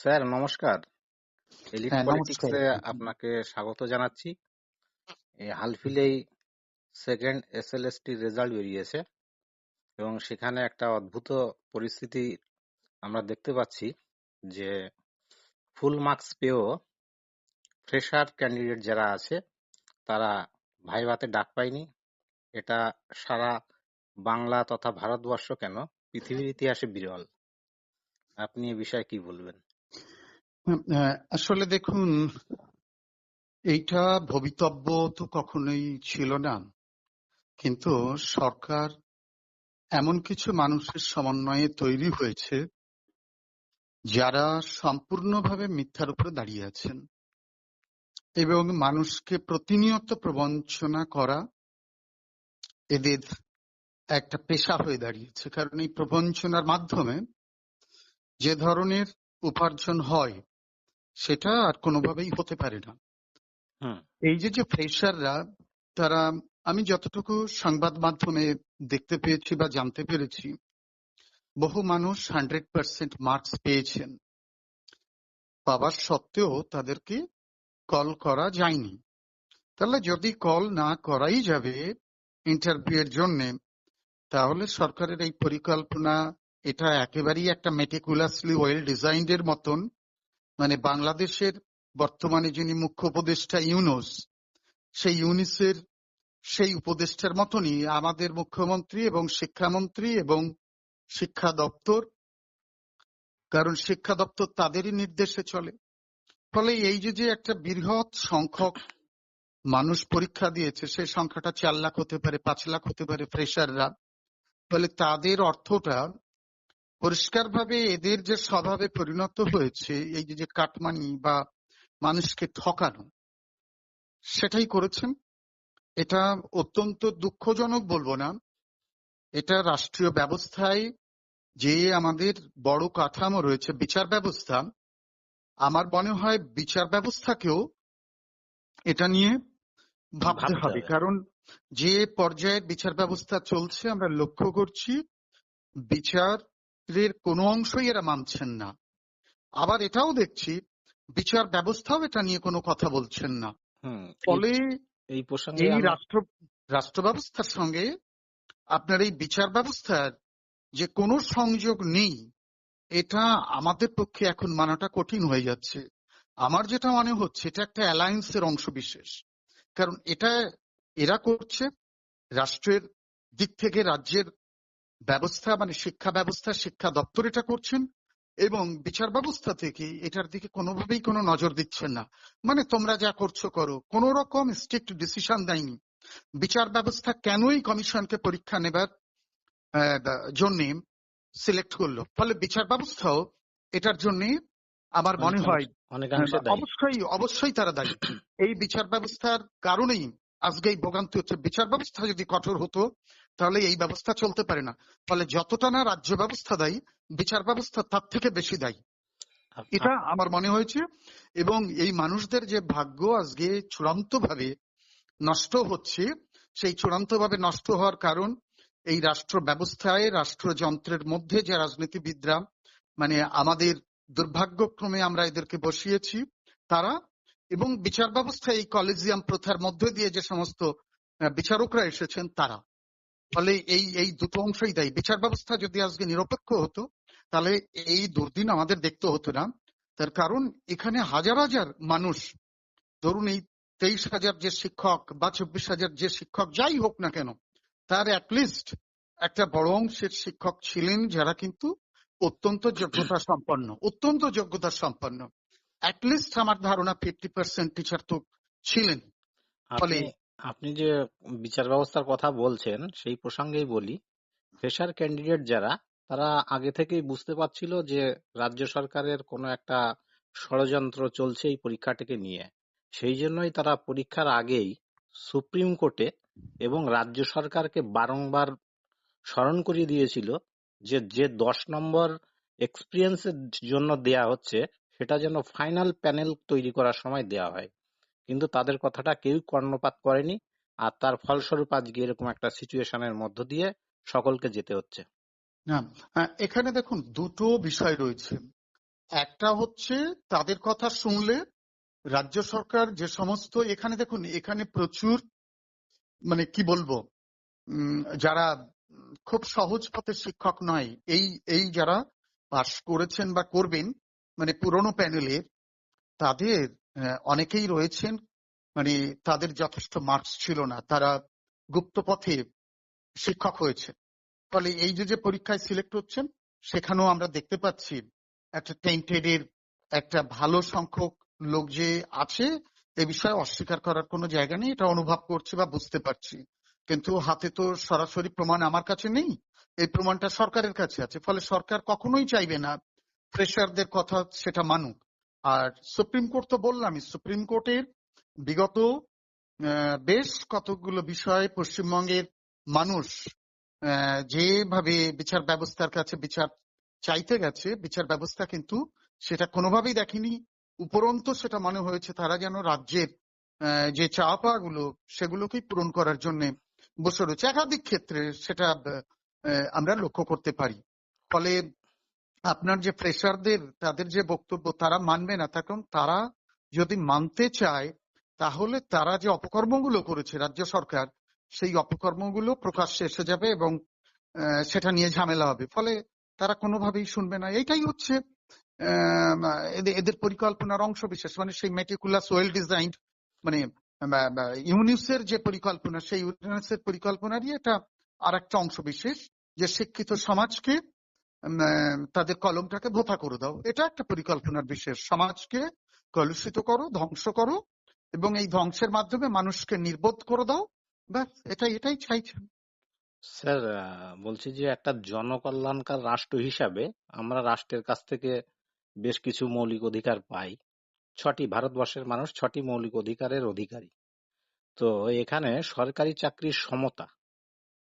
Sir নমস্কার। Elite হ্যাঁ পলিটিক্সে আপনাকে স্বাগত জানাচ্ছি। এই হালফিলেই সেকেন্ড এসএলএসটি রেজাল্ট বেরিয়েছে এবং সেখানে একটা অদ্ভুত পরিস্থিতি আমরা দেখতে পাচ্ছি যে ফুল মার্কস পেয়েও ফ্রেশার ক্যান্ডিডেট যারা আছে তারা ভাইভাতে ডাক পায়নি। এটা সারা বাংলা তথা ভারতবর্ষ কেন? পৃথিবীর ইতিহাসে বিরল। আপনি এ বিষয়ে কি বলবেন? আসলে দেখুন, এইটা ভবিতব্য তো কখনোই ছিল না। কিন্তু সরকার এমন কিছু মানুষের সমন্বয়ে তৈরি হয়েছে, যারা সম্পূর্ণভাবে মিথ্যার উপরে দাঁড়িয়ে আছেন এবং মানুষকে প্রতিনিয়ত প্রবঞ্চনা করা এদের একটা পেশা হয়ে দাঁড়িয়েছে। কারণ এই প্রবঞ্চনার মাধ্যমে যে ধরনের উপার্জন হয় সেটা আর কোনোভাবেই হতে পারে না। এই যে যে ফ্রেশাররা তারা আমি যতটুকু সংবাদ মাধ্যমে দেখতে পেয়েছি বা জানতে পেরেছি বহু মানুষ হান্ড্রেড পার্সেন্ট মার্কস পেয়েছেন। পাওয়ার সত্ত্বেও তাদেরকে কল করা যায়নি। তাহলে যদি কল না করাই যাবে ইন্টারভিউ এর জন্য তাহলে সরকারের এই পরিকল্পনা এটা একেবারেই একটা মেটিকুলাসলি ওয়েল ডিজাইন্ড এর মতন মানে বাংলাদেশের বর্তমানে যিনি মুখ্য উপদেষ্টা ইউনুস, সেই ইউনিসের সেই উপদেষ্টার মতনই আমাদের মুখ্যমন্ত্রী এবং শিক্ষামন্ত্রী এবং শিক্ষা দপ্তর, কারণ শিক্ষা দপ্তর তাদেরই নির্দেশে চলে। ফলে এই যে যে একটা বৃহৎ সংখ্যক মানুষ পরীক্ষা দিয়েছে, সেই সংখ্যাটা চার লাখ হতে পারে, পাঁচ লাখ হতে পারে ফ্রেশাররা ফলে তাদের অর্থটা পরিষ্কারভাবে এদের যে স্বভাবে পরিণত হয়েছে এই যে যে কাটমানি বা মানুষকে ঠকানো সেটাই করেছেন। এটা অত্যন্ত দুঃখজনক বলব না। এটা রাষ্ট্রীয় ব্যবস্থায় যে আমাদের বড় কাঠামো রয়েছে বিচার ব্যবস্থা আমার মনে হয় বিচার ব্যবস্থাকেও এটা নিয়ে ভাবতে হবে। কারণ যে পর্যায়ে বিচার ব্যবস্থা চলছে আমরা লক্ষ্য করছি বিচারের কোনো অংশই এরা মানছেন না। আবার এটাও দেখছি বিচার ব্যবস্থাও এটা নিয়ে কোনো কথা বলছেন না। ফলে এই প্রসঙ্গে এই রাষ্ট্র রাষ্ট্র ব্যবস্থার সঙ্গে আপনার এই বিচার ব্যবস্থার যে কোনো সংযোগ নেই এটা আমাদের পক্ষে এখন মানাটা কঠিন হয়ে যাচ্ছে। আমার যেটা মনে হচ্ছে এটা একটা অ্যালায়েন্সের অংশ বিশেষ। কারণ এটা এরা করছে রাষ্ট্রের দিক থেকে রাজ্যের ব্যবস্থা মানে শিক্ষা ব্যবস্থা শিক্ষা দপ্তর এটা করছেন এবং বিচার ব্যবস্থা থেকে এটার দিকে কোনোভাবেই কোনো নজর দিচ্ছেন না। মানে তোমরা যা করছ করো। কোন রকম স্ট্রিক্ট ডিসিশন দেয়নি। বিচার ব্যবস্থা কেনই কমিশনকে পরীক্ষা নেবার জন্য সিলেক্ট করল? ফলে বিচার ব্যবস্থাও এটার জন্য আমার মনে হয় অবশ্যই অবশ্যই তারা দায়ী। এই বিচার ব্যবস্থার কারণেই আজকে এই ভোগান্তি হচ্ছে। বিচার ব্যবস্থা যদি কঠোর হতো তাহলে এই ব্যবস্থা চলতে পারে না। ফলে যতটা না রাজ্য ব্যবস্থা দায়ী বিচার ব্যবস্থা তার থেকে বেশি দায়ী। এটা আমার মনে হয়েছে। এবং এই মানুষদের যে ভাগ্য আজকে চূড়ান্ত ভাবে নষ্ট হচ্ছে সেই চূড়ান্ত ভাবে নষ্ট হওয়ার কারণ এই রাষ্ট্র ব্যবস্থায় রাষ্ট্রযন্ত্রের মধ্যে যে রাজনীতিবিদরা মানে আমাদের দুর্ভাগ্যক্রমে আমরা এদেরকে বসিয়েছি তারা এবং বিচার ব্যবস্থা এই কলেজিয়াম প্রথার মধ্যে দিয়ে যে সমস্ত বিচারকরা এসেছেন তারা। ফলে এই এই দুটো অংশই দেয়। বিচার ব্যবস্থা যদি আজকে নিরপেক্ষ হতো তাহলে এই দুর্দিন আমাদের দেখতে হতো না। তার কারণ এখানে হাজার হাজার মানুষ ধরুন এই তেইশ হাজার যে শিক্ষক বা চব্বিশ হাজার যে শিক্ষক যাই হোক না কেন তার অ্যাটলিস্ট একটা বড় অংশের শিক্ষক ছিলেন যারা কিন্তু অত্যন্ত যোগ্যতা সম্পন্ন অত্যন্ত যোগ্যতা সম্পন্ন। অ্যাটলিস্ট আমার ধারণা ফিফটি পার্সেন্ট টিচার তো ছিলেন। ফলে আপনি যে বিচার ব্যবস্থার কথা বলছেন, সেই প্রসঙ্গেই বলি ফ্রেশার ক্যান্ডিডেট যারা, তারা আগে থেকেই বুঝতে পারছিল যে রাজ্য সরকারের কোনো একটা ষড়যন্ত্র চলছে এই পরীক্ষাটিকে নিয়ে। সেই জন্যই তারা পরীক্ষার আগেই সুপ্রিম কোর্টে এবং রাজ্য সরকারকে বারংবার স্মরণ করিয়ে দিয়েছিল যে যে দশ নম্বর এক্সপিরিয়েন্সের জন্য দেয়া হচ্ছে, সেটা যেন ফাইনাল প্যানেল তৈরি করার সময় দেয়া হয়। কিন্তু তাদের কথাটা কেউ কর্ণপাত করেনি আর তার ফলস্বরূপ আজকে এরকম একটা সিচুয়েশনের মধ্য দিয়ে সকলকে যেতে হচ্ছে। এখানে দেখুন দুটো বিষয় রয়েছে। একটা হচ্ছে তাদের কথা শুনলে রাজ্য সরকার যে সমস্ত এখানে দেখুন, এখানে প্রচুর মানে কি বলব যারা খুব সহজ পথে শিক্ষক নয়, এই এই যারা পাশ করেছেন বা করবেন মানে পুরনো প্যানেলের তাদের অনেকেই রয়েছেন মানে তাদের যথেষ্ট মার্কস ছিল না। তারা গুপ্ত পথে শিক্ষক হয়েছে ফলে এই যে যে পরীক্ষায় সিলেক্ট হচ্ছেন, সেখানেও আমরা দেখতে পাচ্ছি একটা টেন্টেড এর একটা ভালো সংখ্যক লোক যে আছে, এ বিষয়ে অস্বীকার করার কোনো জায়গা নেই। এটা অনুভব করছি বা বুঝতে পারছি। কিন্তু হাতে তো সরাসরি প্রমাণ আমার কাছে নেই। এই প্রমাণটা সরকারের কাছে আছে। ফলে সরকার কখনোই চাইবে না। প্রেশারদের কথা সেটা মানুক। আর সুপ্রিম কোর্ট তো বললামই সুপ্রিম কোর্টের বিগত বেশ কতগুলো বিষয়ে পশ্চিমবঙ্গের মানুষ যেভাবে বিচার ব্যবস্থার কাছে বিচার চাইতে গেছে, বিচার ব্যবস্থা কিন্তু সেটা কোনোভাবেই দেখেনি। উপরন্তু সেটা মনে হয়েছে তারা যেন রাজ্যের যে চাওয়া গুলো সেগুলোকেই পূরণ করার জন্য বসে রয়েছে। একাধিক ক্ষেত্রে সেটা আমরা লক্ষ্য করতে পারি। ফলে আপনার যে প্রেশারদের তাদের যে বক্তব্য, তারা মানবে না। তখন তারা যদি মানতে চায়, তাহলে তারা যে অপকর্মগুলো করেছে রাজ্য সরকার, সেই অপকর্মগুলো প্রকাশ্যে এসে যাবে এবং সেটা নিয়ে ঝামেলা হবে। ফলে তারা কোনোভাবেই শুনবে না। এটাই হচ্ছে এদের পরিকল্পনার অংশ বিশেষ মানে সেই মেটিকুলাস ওয়েল ডিজাইন্ড মানে ইউনিসের যে পরিকল্পনা, সেই ইউনিসের পরিকল্পনারই এটা আর একটা অংশ বিশেষ যে শিক্ষিত সমাজকে তাদের কলমটাকে ধোপা করে দাও। এটা একটা পরিকল্পনার বিশেষ সমাজকে কলুষিত করো, ধ্বংস করো, এবং এই ধ্বংসের মাধ্যমে মানুষকে নির্বোধ করে দাও। ব্যাস, এটাই এটাই চাইছেন স্যার বলছি যে একটা জনকল্যাণকার রাষ্ট্র হিসাবে আমরা রাষ্ট্রের কাছ থেকে বেশ কিছু মৌলিক অধিকার পাই। ছটি ভারতবর্ষের মানুষ, ছটি মৌলিক অধিকারের অধিকারী। তো এখানে সরকারি চাকরির সমতা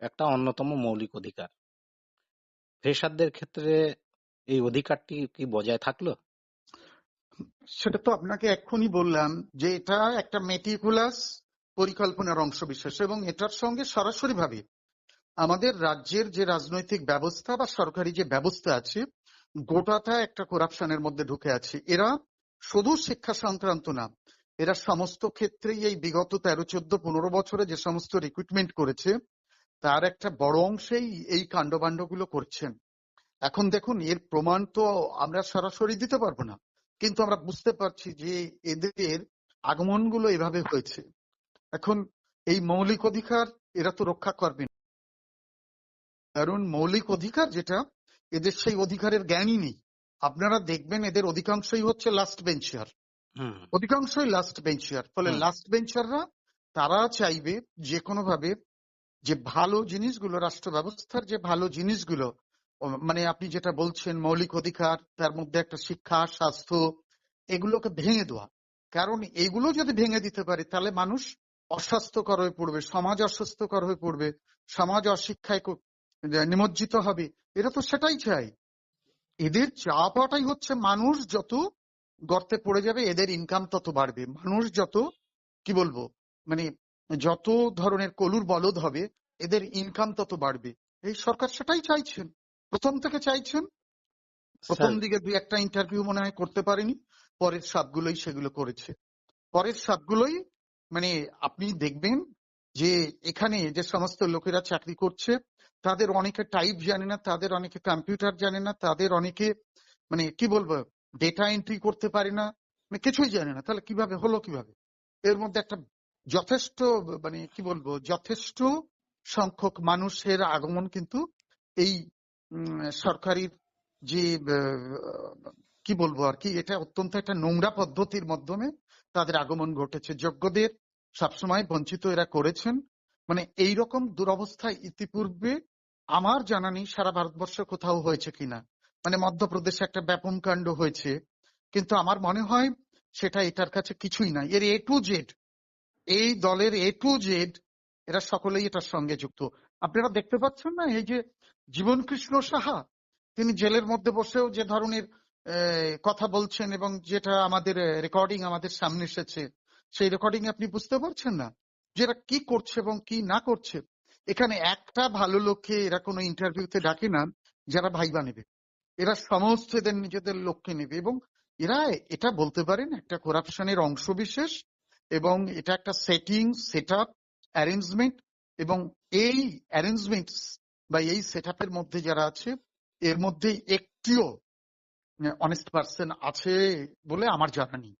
একটা অন্যতম মৌলিক অধিকার। ফ্রেশারদের ক্ষেত্রে এই অধিকারটি কি বজায় থাকল? সেটা তো আপনাকে এক্ষুনি বললাম যে এটা একটা মেটিকুলাস পরিকল্পনার অংশ বিশেষ এবং এটার সঙ্গে সরাসরি ভাবে আমাদের রাজ্যের যে রাজনৈতিক ব্যবস্থা বা সরকারি যে ব্যবস্থা আছে, গোটাটা একটা করাপশনের মধ্যে ঢুকে আছে। এরা শুধু শিক্ষা সংক্রান্ত না, এরা সমস্ত ক্ষেত্রেই এই বিগত তেরো, চোদ্দ, পনেরো বছরে যে সমস্ত রিক্রুটমেন্ট করেছে তার একটা বড় অংশেই এই কাণ্ডবাণ্ডগুলো করছেন। এখন দেখুন এর প্রমাণ তো আমরা সরাসরি দিতে পারব না। কিন্তু আমরা বুঝতে পারছি যে এদের আগমনগুলো এভাবে হয়েছে। এখন এই মৌলিক অধিকার এরা তো রক্ষা করবে না। কারণ মৌলিক অধিকার যেটা এদের সেই অধিকারের জ্ঞানই নেই। আপনারা দেখবেন এদের অধিকাংশই হচ্ছে লাস্ট বেঞ্চার হুম। অধিকাংশই লাস্ট বেঞ্চার ফলে লাস্ট বেঞ্চাররা তারা চাইবে যে কোনো ভাবে যে ভালো জিনিসগুলো রাষ্ট্র ব্যবস্থার যে ভালো জিনিসগুলো মানে আপনি যেটা বলছেন, মৌলিক অধিকার, তার মধ্যে একটা শিক্ষা, স্বাস্থ্য, এগুলোকে ভেঙে দেওয়া। কারণ এগুলো যদি ভেঙে দিতে পারে, তাহলে মানুষ অস্বাস্থ্যকর হয়ে পড়বে, সমাজ অস্বাস্থ্যকর হয়ে পড়বে, সমাজ অশিক্ষায় নিমজ্জিত হবে। এরা তো সেটাই চাই এদের চাওয়াটাই হচ্ছে মানুষ যত গর্তে পড়ে যাবে, এদের ইনকাম তত বাড়বে। মানুষ যত, কি বলব? মানে যত ধরনের কলুর বলদ হবে এদের ইনকাম তত বাড়বে। এই সরকার সেটাই চাইছেন। প্রথম থেকে চাইছেন। প্রথম দিকে দুই একটা ইন্টারভিউ মনে হয় করতে পারেনি। পরের সবগুলোই সেগুলো করেছে। পরের সবগুলোই মানে আপনি দেখবেন যে এখানে যে সমস্ত লোকেরা চাকরি করছে তাদের অনেকে টাইপ জানে না তাদের অনেকে কম্পিউটার জানে না তাদের অনেকে মানে কি বলব ডেটা এন্ট্রি করতে পারে না। মানে কিছুই জানে না। তাহলে কীভাবে? হলো কীভাবে? এর মধ্যে একটা যথেষ্ট মানে কি বলব যথেষ্ট সংখ্যক মানুষের আগমন কিন্তু এই উম, সরকারির যে কি বলব আর কি এটা অত্যন্ত একটা নোংরা পদ্ধতির মাধ্যমে তাদের আগমন ঘটেছে। যোগ্যদের সবসময় বঞ্চিত এরা করেছেন। মানে এই রকম দুরবস্থা ইতিপূর্বে আমার জানা নেই সারা ভারতবর্ষে কোথাও হয়েছে কিনা। মানে মধ্যপ্রদেশে একটা ব্যাপন কাণ্ড হয়েছে। কিন্তু আমার মনে হয় সেটা এটার কাছে কিছুই না এর এ টু জেড এই দলের এ টু জেড এরা সকলেই এটার সঙ্গে যুক্ত। আপনারা দেখতে পাচ্ছেন না, এই যে জীবন কৃষ্ণ সাহা, তিনি জেলের মধ্যে বসেও যে ধরনের কথা বলছেন এবং যেটা আমাদের রেকর্ডিং আমাদের সামনে এসেছে, সেই রেকর্ডিং আপনি বুঝতে পারছেন না যে এরা কি করছে এবং কি না করছে। এখানে একটা ভালো লোককে এরা কোনো ইন্টারভিউতে ডাকে না, যারা ভাইবা নেবে। এরা সমস্ত এদের নিজেদের লোককে নেবে এবং এরা এটা বলতে পারেন একটা করাপশনের অংশ বিশেষ এবং এটা একটা সেটিং সেট আপ অ্যারেঞ্জমেন্ট এবং এই অ্যারেঞ্জমেন্ট বা এই সেট আপের মধ্যে যারা আছে, এর মধ্যে একটিও অনেস্ট পার্সন আছে বলে আমার জানা নেই।